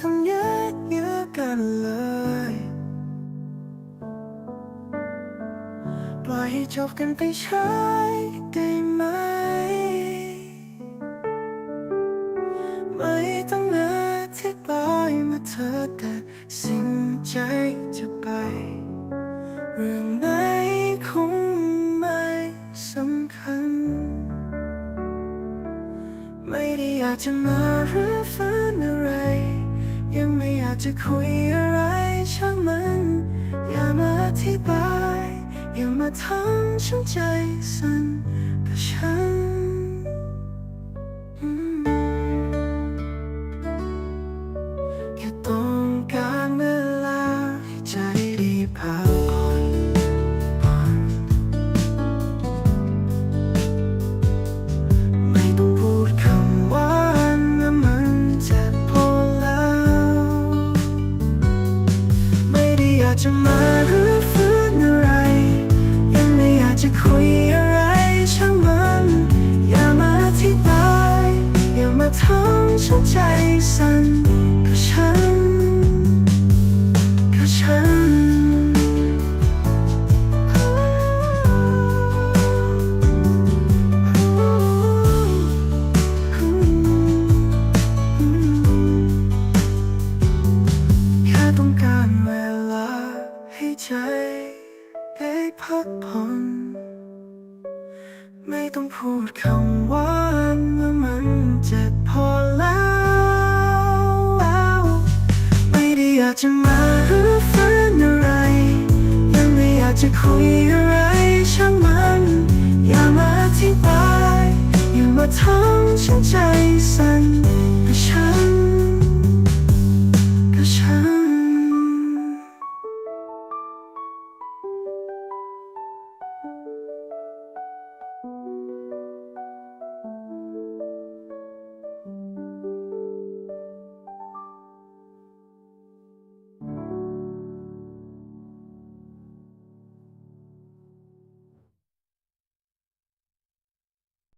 ทำเยอะเยอกันเลย ปล่อยให้จบกันไปใช้ได้ไหม ไม่ต้องอธิบายมาเธอแต่สิ่งใจจะไป เรื่องไหนคงไม่สำคัญ ไม่ได้อยากจะมาหรือฝันอะไร จะคุยอะไรช่างมัน อย่ามาอธิบาย อย่ามาทำฉันใจสั่นกับฉันแค่ต้องการเวลาให้ใจดีพาากจะมาหรือฟื้นอะไร ยังไม่อยากจะคุยอะไรช่างมัน อย่ามาที่บาย อย่ามาทำฉันใจสั่นกับฉัน ให้พักผ่อนไม่ต้องพูดคำว่าเมื่อมันเจ็บพอแล้ว ไม่ได้อยากจะมาหรือฝันอะไรยังไม่อยากจะคุย